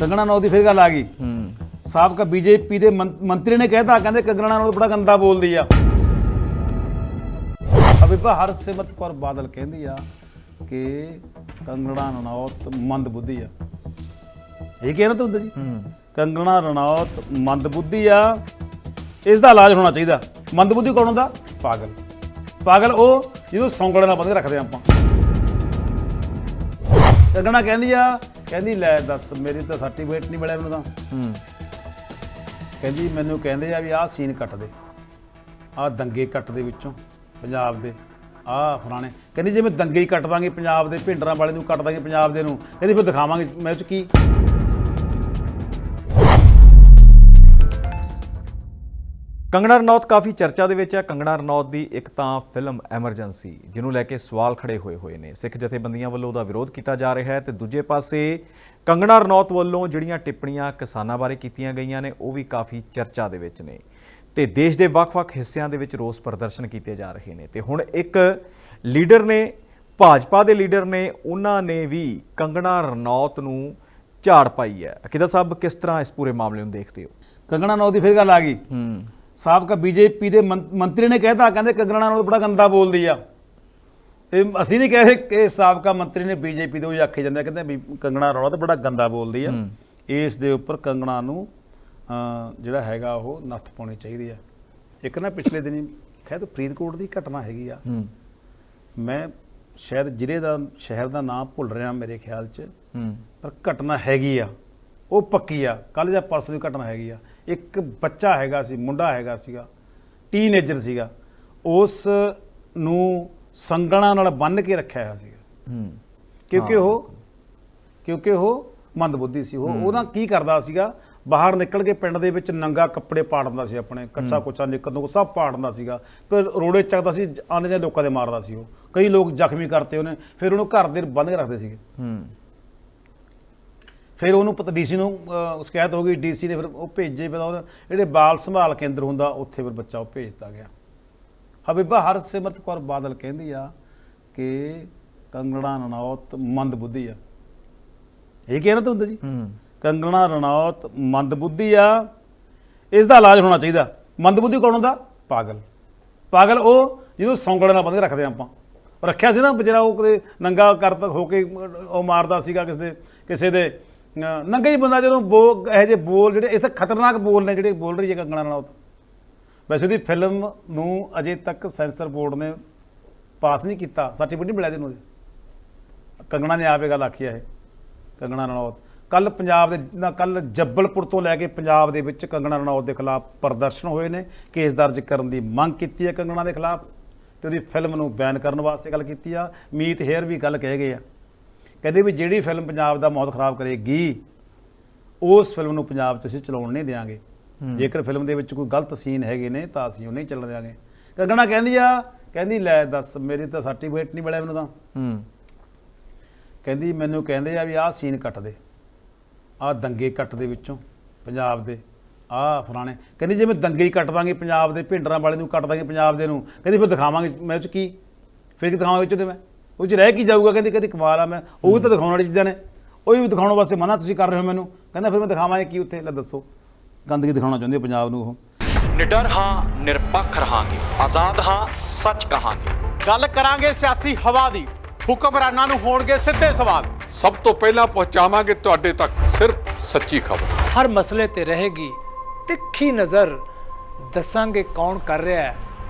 ਕੰਗਣਾ ਰਣੌਤ ਦੀ ਫਿਰ ਗੱਲ ਆ ਗਈ। ਹੂੰ। ਸਾਬਕਾ ਬੀਜੇਪੀ ਦੇ ਮੰਤਰੀ ਨੇ ਕਹਿਤਾ ਕਹਿੰਦੇ ਕੰਗਣਾ ਰਣੌਤ ਬੜਾ ਗੰਦਾ ਬੋਲਦੀ ਆ। ਅਬੀਬਾ ਹਰਸਿਮਰਤ ਕੌਰ ਬਾਦਲ ਕਹਿੰਦੀ ਆ ਕਿ ਕੰਗਣਾ ਰਣੌਤ ਮੰਦ ਬੁੱਧੀ ਆ। ਇਹ ਕਹਿਣਾ ਤਾਂ ਹੁੰਦਾ ਜੀ ਹੂੰ। ਕੰਗਣਾ ਰਣੌਤ ਮੰਦ ਬੁੱਧੀ ਆ। ਇਸ ਦਾ ਇਲਾਜ ਹੋਣਾ ਚਾਹੀਦਾ। ਮੰਦ ਬੁੱਧੀ ਕੌਣ ਹੁੰਦਾ? ਪਾਗਲ। ਪਾਗਲ ਉਹ ਜਿਹਨੂੰ ਸੌਂਗੜੇ ਨਾਲ ਬੰਦ ਰੱਖਦੇ ਆਪਾਂ। ਕੰਗਣਾ ਕਹਿੰਦੀ ਆ ਕਹਿੰਦੀ ਲੈ ਦੱਸ ਮੇਰੀ ਤਾਂ ਸਰਟੀਫਿਕੇਟ ਨਹੀਂ ਮਿਲਿਆ ਮੈਨੂੰ ਤਾਂ। ਹੂੰ। ਕਹਿੰਦੀ ਮੈਨੂੰ ਕਹਿੰਦੇ ਆ ਵੀ ਆਹ ਸੀਨ ਕੱਟ ਦੇ। ਆਹ ਦੰਗੇ ਕੱਟ ਦੇ ਵਿੱਚੋਂ ਪੰਜਾਬ ਦੇ। ਆਹ ਫਲਾਣੇ। ਕਹਿੰਦੀ ਜੇ ਮੈਂ ਦੰਗੇ ਹੀ ਕੱਟ ਦਾਂਗੇ ਪੰਜਾਬ ਦੇ ਭਿੰਡਰਾਂ ਵਾਲੇ ਨੂੰ ਕੱਟ ਦਾਂਗੇ ਪੰਜਾਬ ਦੇ ਨੂੰ। ਕਹਿੰਦੀ ਫਿਰ ਦਿਖਾਵਾਂਗੇ ਮੈਂ ਉਹ 'ਚ ਕੀ ਕੰਗਣਾ ਰਣੌਤ ਕਾਫੀ ਚਰਚਾ ਦੇ ਵਿੱਚ ਹੈ। ਕੰਗਣਾ ਰਣੌਤ ਦੀ ਇੱਕ ਤਾਂ ਫਿਲਮ ਐਮਰਜੈਂਸੀ ਜਿਹਨੂੰ ਲੈ ਕੇ ਸਵਾਲ ਖੜੇ ਹੋਏ ਹੋਏ ਨੇ। ਸਿੱਖ ਜਥੇਬੰਦੀਆਂ ਵੱਲੋਂ ਉਹਦਾ ਵਿਰੋਧ ਕੀਤਾ ਜਾ ਰਿਹਾ ਹੈ ਤੇ ਦੂਜੇ ਪਾਸੇ ਕੰਗਣਾ ਰਣੌਤ ਵੱਲੋਂ ਜਿਹੜੀਆਂ ਟਿੱਪਣੀਆਂ ਕਿਸਾਨਾਂ ਬਾਰੇ ਕੀਤੀਆਂ ਗਈਆਂ ਨੇ ਉਹ ਵੀ ਕਾਫੀ ਚਰਚਾ ਦੇ ਵਿੱਚ ਨੇ। ਤੇ ਦੇਸ਼ ਦੇ ਵੱਖ-ਵੱਖ ਹਿੱਸਿਆਂ ਦੇ ਵਿੱਚ ਰੋਸ ਪ੍ਰਦਰਸ਼ਨ ਕੀਤੇ ਜਾ ਰਹੇ ਨੇ। ਤੇ ਹੁਣ ਇੱਕ ਲੀਡਰ ਨੇ ਭਾਜਪਾ ਦੇ ਲੀਡਰ ਨੇ ਉਹਨਾਂ ਨੇ ਵੀ ਕੰਗਣਾ ਰਣੌਤ ਨੂੰ ਝਾੜ ਪਾਈ ਹੈ। ਅਕਿਦਾ ਸਾਹਿਬ ਕਿਸ ਤਰ੍ਹਾਂ ਇਸ ਪੂਰੇ ਮਾਮਲੇ ਨੂੰ ਦੇਖਦੇ ਹੋ? ਕੰਗਣਾ ਰਣੌਤ ਦੀ ਫਿਰ ਗੱਲ ਆ ਗਈ। ਹੂੰ। ਸਾਬਕਾ ਬੀਜੇਪੀ ਦੇ ਮੰਤਰੀ ਨੇ ਕਹਿਤਾ ਕਹਿੰਦੇ ਕੰਗਣਾ ਰਣੌਤ ਬੜਾ ਗੰਦਾ ਬੋਲਦੀ ਆ। ਇਹ ਅਸੀਂ ਨਹੀਂ ਕਹਿ ਰਹੇ ਕਿ ਸਾਬਕਾ ਮੰਤਰੀ ਨੇ ਬੀਜੇਪੀ ਦੇ ਉਹ ਆਖੇ ਜਾਂਦੇ ਕਹਿੰਦੇ ਕੰਗਣਾ ਰਣੌਤ ਬੜਾ ਗੰਦਾ ਬੋਲਦੀ ਆ। ਇਸ ਦੇ ਉੱਪਰ ਕੰਗਣਾ ਨੂੰ ਜਿਹੜਾ ਹੈਗਾ ਉਹ ਨੱਥ ਪਾਉਣੀ ਚਾਹੀਦੀ ਆ। ਇੱਕ ਨਾ ਪਿਛਲੇ ਦਿਨੀ ਖੈਰ ਫਰੀਦਕੋਟ ਦੀ ਘਟਨਾ ਹੈਗੀ ਆ। ਮੈਂ ਸ਼ਾਇਦ ਜ਼ਿਲ੍ਹੇ ਦਾ ਸ਼ਹਿਰ ਦਾ ਨਾਮ ਭੁੱਲ ਰਿਹਾ ਮੇਰੇ ਖਿਆਲ 'ਚ ਪਰ ਘਟਨਾ ਹੈਗੀ ਆ। ਉਹ ਪੱਕੀ ਆ। ਕੱਲ ਜਾਂ ਪਰਸੋਂ ਦੀ ਘਟਨਾ ਹੈਗੀ ਆ। ਇੱਕ ਬੱਚਾ ਹੈਗਾ ਸੀ ਮੁੰਡਾ ਹੈਗਾ ਸੀਗਾ ਟੀਨੇਜਰ ਸੀਗਾ ਉਸ ਨੂੰ ਸੰਗਣਾ ਨਾਲ ਬੰਨ੍ਹ ਕੇ ਰੱਖਿਆ ਹੋਇਆ ਸੀਗਾ। ਹੂੰ। ਕਿਉਂਕਿ ਉਹ ਕਿਉਂਕਿ ਉਹ ਮੰਦਬੁੱਧੀ ਸੀ। ਉਹ ਉਹਨਾਂ ਕੀ ਕਰਦਾ ਸੀਗਾ ਬਾਹਰ ਨਿਕਲ ਕੇ ਪਿੰਡ ਦੇ ਵਿੱਚ ਨੰਗਾ ਕੱਪੜੇ ਪਾੜਦਾ ਸੀ ਆਪਣੇ ਕੱਚਾ ਕੁੱਚਾ ਨਿਕਲ ਨੂੰ ਸਭ ਪਾੜਦਾ ਸੀਗਾ। ਫਿਰ ਰੋੜੇ ਚੱਕਦਾ ਸੀ ਆਨੇ ਦੇ ਲੋਕਾਂ ਦੇ ਮਾਰਦਾ ਸੀ ਉਹ। ਕਈ ਲੋਕ ਜ਼ਖਮੀ ਕਰਤੇ ਉਹਨੇ ਫਿਰ ਉਹਨੂੰ ਘਰ ਦੇ ਕੇ ਰੱਖਦੇ ਸੀਗੇ। ਹੂੰ। ਫਿਰ ਉਹਨੂੰ ਪਤਾ ਡੀਸੀ ਨੂੰ ਅਹ, ਸ਼ਿਕਾਇਤ ਹੋ ਗਈ ਡੀਸੀ ਨੇ ਫਿਰ ਉਹ ਭੇਜੇ ਫਿਰ ਉਹ ਜਿਹੜੇ ਬਾਲ ਸੰਭਾਲ ਕੇਂਦਰ ਹੁੰਦਾ ਉੱਥੇ ਫਿਰ ਬੱਚਾ ਉਹ ਭੇਜਦਾ ਗਿਆ। ਹਬੀਬਾ ਹਰਸਿਮਰਤ ਕੌਰ ਬਾਦਲ ਕਹਿੰਦੀ ਆ ਕਿ ਕੰਗਣਾ ਰਣੌਤ ਮੰਦ ਬੁੱਧੀ ਆ। ਇਹ ਕਹਿਣਾ ਤਾਂ ਹੁੰਦਾ ਜੀ? ਹੂੰ। ਕੰਗਣਾ ਰਣੌਤ ਮੰਦ ਬੁੱਧੀ ਆ। ਇਸ ਦਾ ਇਲਾਜ ਹੋਣਾ ਚਾਹੀਦਾ। ਮੰਦ ਬੁੱਧੀ ਕੌਣ ਹੁੰਦਾ? ਪਾਗਲ। ਪਾਗਲ ਉਹ ਜਿਹਨੂੰ ਸੌਂਗੜੇ ਨਾਲ ਬੰਦ ਕੇ ਰੱਖਦੇ ਆਪਾਂ। ਰੱਖਿਆ ਸੀ ਨਾ ਵਿਚਾਰਾ ਉਹ ਕਦੇ ਨੰਗਾ ਕਰਤ ਹੋ ਕੇ ਉਹ ਮਾਰਦਾ ਸੀਗਾ ਕਿਸੇ ਦੇ ਕਿਸੇ ਦੇ ਨੰਗਾ ਹੀ ਬੰਦਾ ਜਦੋਂ ਬੋ, ਇਹੋ ਜਿਹੇ ਬੋਲ ਜਿਹੜੇ, ਇਸ ਖਤਰਨਾਕ ਬੋਲ ਨੇ ਜਿਹੜੇ ਬੋਲ ਰਹੀ ਹੈ ਕੰਗਣਾ ਰਣੌਤ ਵੈਸੇ ਉਹਦੀ ਫਿਲਮ ਨੂੰ ਅਜੇ ਤੱਕ ਸੈਂਸਰ ਬੋਰਡ ਨੇ ਪਾਸ ਨਹੀਂ ਕੀਤਾ, ਸਰਟੀਫਿਕੇਟ ਨਹੀਂ ਮਿਲਿਆ ਜਿਹਨੂੰ ਕੰਗਣਾ ਨੇ ਆਪੇ ਗੱਲ ਆਖੀ ਹੈ ਇਹ, ਕੰਗਣਾ ਰਣੌਤ। ਕੱਲ ਪੰਜਾਬ ਦੇ ਕੱਲ ਜੱਬਲਪੁਰ ਤੋਂ ਲੈ ਕੇ ਪੰਜਾਬ ਦੇ ਵਿੱਚ ਕੰਗਣਾ ਰਣੌਤ ਦੇ ਖਿਲਾਫ ਪ੍ਰਦਰਸ਼ਨ ਹੋਏ ਨੇ, ਕੇਸ ਦਰਜ ਕਰਨ ਦੀ ਮੰਗ ਕੀਤੀ ਹੈ ਕੰਗਣਾ ਦੇ ਖਿਲਾਫ, ਤੇ ਉਹਦੀ ਫਿਲਮ ਨੂੰ ਬੈਨ ਕਰਨ ਵਾਸਤੇ ਗੱਲ ਕੀਤੀ ਆ। ਮੀਤ ਹੇਅਰ ਵੀ ਗੱਲ ਕਹਿ ਗਏ ਆ। ਕਹਿੰਦੇ ਵੀ ਜਿਹੜੀ ਫਿਲਮ ਪੰਜਾਬ ਦਾ ਮੌਤ ਖਰਾਬ ਕਰੇਗੀ ਉਸ ਫਿਲਮ ਨੂੰ ਪੰਜਾਬ 'ਚ ਅਸੀਂ ਚਲਾਉਣ ਨਹੀਂ ਦੇਵਾਂਗੇ ਜੇਕਰ ਫਿਲਮ ਦੇ ਵਿੱਚ ਕੋਈ ਗਲਤ ਸੀਨ ਹੈਗੇ ਨੇ ਤਾਂ ਅਸੀਂ ਉਹ ਨਹੀਂ ਚੱਲਣ ਦੇਵਾਂਗੇ ਕੰਗਣਾ ਕਹਿੰਦੀ ਆ ਕਹਿੰਦੀ ਲੈ ਦੱਸ ਮੇਰੀ ਤਾਂ ਸਰਟੀਫਿਕੇਟ ਨਹੀਂ ਮਿਲਿਆ ਮੈਨੂੰ ਤਾਂ। ਹੂੰ। ਕਹਿੰਦੀ ਮੈਨੂੰ ਕਹਿੰਦੇ ਆ ਵੀ ਆਹ ਸੀਨ ਕੱਟ ਦੇ। ਆਹ ਦੰਗੇ ਕੱਟ ਦੇ ਵਿੱਚੋਂ ਪੰਜਾਬ ਦੇ। ਆਹ ਫਲਾਣੇ। ਕਹਿੰਦੀ ਜੇ ਮੈਂ ਦੰਗੇ ਹੀ ਕੱਟ ਦਾਂਗੇ ਪੰਜਾਬ ਦੇ ਭਿੰਡਰਾਂ ਵਾਲੇ ਨੂੰ ਕੱਟ ਦਾਂਗੇ ਪੰਜਾਬ ਦੇ ਨੂੰ। ਕਹਿੰਦੀ ਫਿਰ ਦਿਖਾਵਾਂਗੇ ਮੈਂ ਉਹ ਚ ਕੀ? ਫਿਰ ਕੀ ਦਿਖਾਵਾਂਗੇ ਵਿੱਚ ਤੇ ਮੈਂ। ਉਹ ਚ ਰਹਿ ਕੀ ਜਾਊਗਾ? ਕਹਿੰਦੀ ਕਹਿੰਦੀ ਕਮਾਲ ਆ ਮੈਂ। ਉਹ ਵੀ ਤਾਂ ਦਿਖਾਉਣ ਵਾਲੀ ਚੀਜ਼ਾਂ ਨੇ। ਉਹ ਵੀ ਦਿਖਾਉਣ ਵਾਸਤੇ ਮਨਾ ਤੁਸੀਂ ਕਰ ਰਹੇ ਹੋ ਮੈਨੂੰ। ਕਹਿੰਦਾ ਫਿਰ ਮੈਂ ਦਿਖਾਵਾਂਗੇ ਕੀ ਉੱਥੇ। ਲੈ ਦੱਸੋ। ਗੰਦਗੀ ਦਿਖਾਉਣਾ ਚਾਹੁੰਦੀ ਹੈ ਪੰਜਾਬ ਨੂੰ ਉਹ। ਨਿਡਰ ਹਾਂ ਨਿਰਪੱਖ ਰਹਾਂਗੇ। ਆਜ਼ਾਦ ਹਾਂ ਸੱਚ ਕਹਾਂਗੇ। ਗੱਲ ਕਰਾਂਗੇ ਸਿਆਸੀ ਹਵਾ ਦੀ। ਹੁਕਮਰਾਨਾਂ ਨੂੰ ਹੋਣਗੇ ਸਿੱਧੇ ਸਵਾਲ। ਸਭ ਤੋਂ ਪਹਿਲਾਂ ਪਹੁੰਚਾਵਾਂਗੇ ਤੁਹਾਡੇ ਤੱਕ। ਸਿਰਫ ਸੱਚੀ ਖਬਰ। ਹਰ ਮਸਲੇ ਤੇ ਰਹੇਗੀ ਤਿੱਖੀ ਨਜ਼ਰ। ਦੱਸਾਂਗੇ ਕੌਣ ਕਰ ਰਿਹਾ ਹੈ।